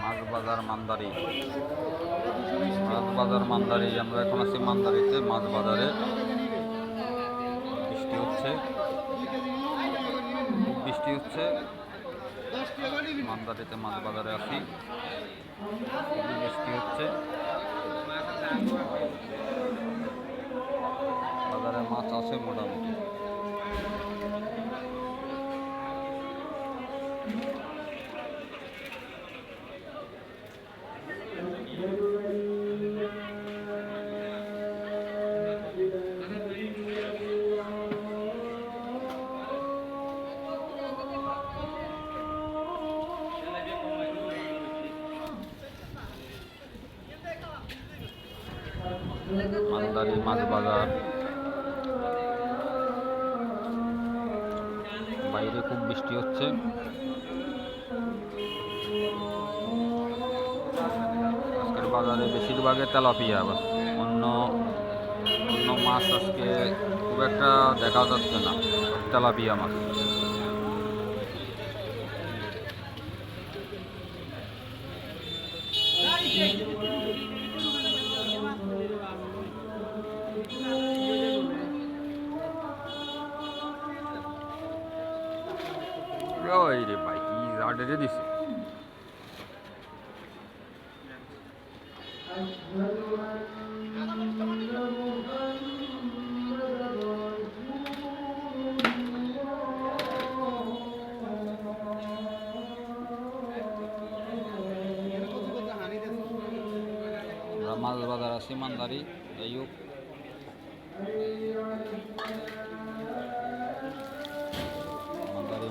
মাছ বাজার মান্দারি। মাছ বাজার মান্দারি, আমরা এখন আছি মান্দারিতে মাছ বাজারে বৃষ্টি হচ্ছে। বৃষ্টি হচ্ছে। মান্দারিতে মাছ বাজারে আছি বৃষ্টি হচ্ছে। বাজারে মাছ আছে মোটামুটি। মান্দারি মাছ বাজার বাইরে খুব বৃষ্টি হচ্ছে। আজকের বাজারে বেশিরভাগে তেলাপিয়া, আবার অন্য অন্য মাছ আজকে খুব একটা দেখা যাচ্ছে না, তেলাপিয়া মাছ। ওই রে ভাই কি আডে দিছে? মাছ বাজার আছি মান্দারি যাই হোক।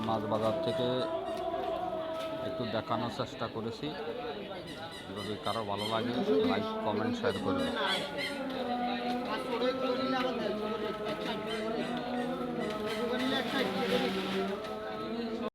মাছ বাজার থেকে একটু দেখানোর চেষ্টা করেছি। যদি কারও ভালো লাগে লাইক কমেন্ট শেয়ার করবেন